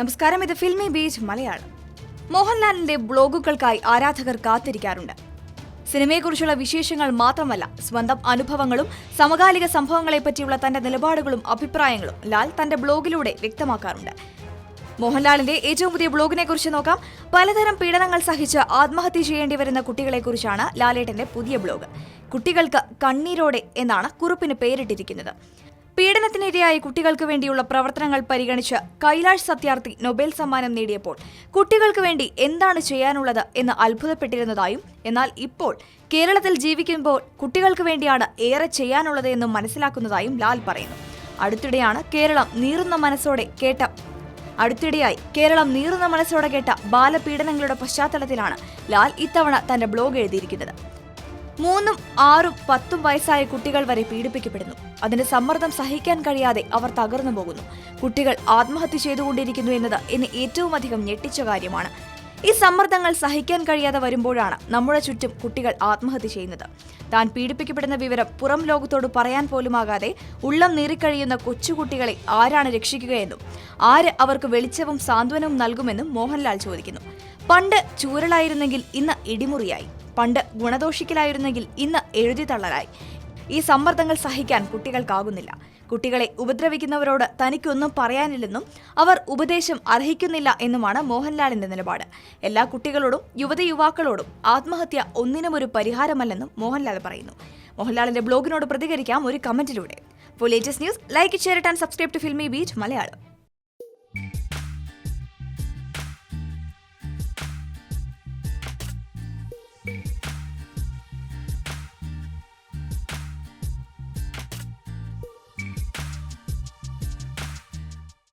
നമസ്കാരം ഇത് filmy beach Malayalam. മോഹൻലാലിന്റെ ബ്ലോഗുകൾക്കായി ആരാധകർ കാത്തിരിക്കാറുണ്ട്. സിനിമയെക്കുറിച്ചുള്ള വിശേഷങ്ങൾ മാത്രമല്ല സ്വന്തം അനുഭവങ്ങളും സമകാലിക സംഭവങ്ങളെപ്പറ്റിയുള്ള തന്റെ നിലപാടുകളും അഭിപ്രായങ്ങളും ലാൽ തന്റെ ബ്ലോഗിലൂടെ വ്യക്തമാക്കാറുണ്ട്. മോഹൻലാലിന്റെ ഏറ്റവും പുതിയ ബ്ലോഗിനെ കുറിച്ച് നോക്കാം. പലതരം പീഡനങ്ങൾ സഹിച്ച് ആത്മഹത്യ ചെയ്യേണ്ടി വരുന്ന കുട്ടികളെക്കുറിച്ചാണ് ലാലേട്ടന്റെ പുതിയ ബ്ലോഗ്. കുട്ടികൾക്ക് കണ്ണീരോടെ എന്നാണ് കുറിപ്പിന് പേരിട്ടിരിക്കുന്നത്. പീഡനത്തിനിരയായ കുട്ടികൾക്ക് വേണ്ടിയുള്ള പ്രവർത്തനങ്ങൾ പരിഗണിച്ച് കൈലാഷ് സത്യാർത്ഥി നൊബേൽ സമ്മാനം നേടിയപ്പോൾ കുട്ടികൾക്ക് വേണ്ടി എന്താണ് ചെയ്യാനുള്ളത് എന്ന് അത്ഭുതപ്പെട്ടിരുന്നതായും എന്നാൽ ഇപ്പോൾ കേരളത്തിൽ ജീവിക്കുമ്പോൾ കുട്ടികൾക്ക് വേണ്ടിയാണ് ഏറെ ചെയ്യാനുള്ളത് എന്നും മനസ്സിലാക്കുന്നതായും ലാൽ പറയുന്നു. അടുത്തിടെയാണ് കേരളം നീറുന്ന മനസ്സോടെ കേട്ട അടുത്തിടെയായി കേരളം നീറുന്ന മനസ്സോടെ കേട്ട ബാലപീഡനങ്ങളുടെ പശ്ചാത്തലത്തിലാണ് ലാൽ ഇത്തവണ തന്റെ ബ്ലോഗ് എഴുതിയിരിക്കുന്നത്. മൂന്നും ആറും പത്തും വയസ്സായ കുട്ടികൾ വരെ പീഡിപ്പിക്കപ്പെടുന്നു. അതിന്റെ സമ്മർദ്ദം സഹിക്കാൻ കഴിയാതെ അവർ തകർന്നു പോകുന്നു. കുട്ടികൾ ആത്മഹത്യ ചെയ്തുകൊണ്ടിരിക്കുന്നു എന്നത് ഇന്ന് ഏറ്റവും അധികം ഞെട്ടിച്ച കാര്യമാണ്. ഈ സമ്മർദ്ദങ്ങൾ സഹിക്കാൻ കഴിയാതെ വരുമ്പോഴാണ് നമ്മുടെ ചുറ്റും കുട്ടികൾ ആത്മഹത്യ ചെയ്യുന്നത്. താൻ പീഡിപ്പിക്കപ്പെടുന്ന വിവരം പുറം ലോകത്തോട് പറയാൻ പോലുമാകാതെ ഉള്ളം നീറിക്കഴിയുന്ന കൊച്ചുകുട്ടികളെ ആരാണ് രക്ഷിക്കുകയെന്നും ആര് അവർക്ക് വെളിച്ചവും സാന്ത്വനവും നൽകുമെന്നും മോഹൻലാൽ ചോദിക്കുന്നു. പണ്ട് ചൂരലായിരുന്നെങ്കിൽ ഇന്ന് ഇടിമുറിയായി. പണ്ട് ഗുണദോഷിക്കലായിരുന്നെങ്കിൽ ഇന്ന് എഴുതി തള്ളലായി. ഈ സമ്മർദ്ദങ്ങൾ സഹിക്കാൻ കുട്ടികൾക്കാകുന്നില്ല. കുട്ടികളെ ഉപദ്രവിക്കുന്നവരോട് തനിക്കൊന്നും പറയാനില്ലെന്നും അവർ ഉപദേശം അർഹിക്കുന്നില്ല എന്നുമാണ് മോഹൻലാലിന്റെ നിലപാട്. എല്ലാ കുട്ടികളോടും യുവതി യുവാക്കളോടും ആത്മഹത്യ ഒന്നിനും ഒരു പരിഹാരമല്ലെന്നും മോഹൻലാൽ പറയുന്നു. മോഹൻലാലിന്റെ ബ്ലോഗിനോട് പ്രതികരിക്കാം ഒരു കമന്റിലൂടെ. For latest news like share and subscribe to Filmibeat Malayalam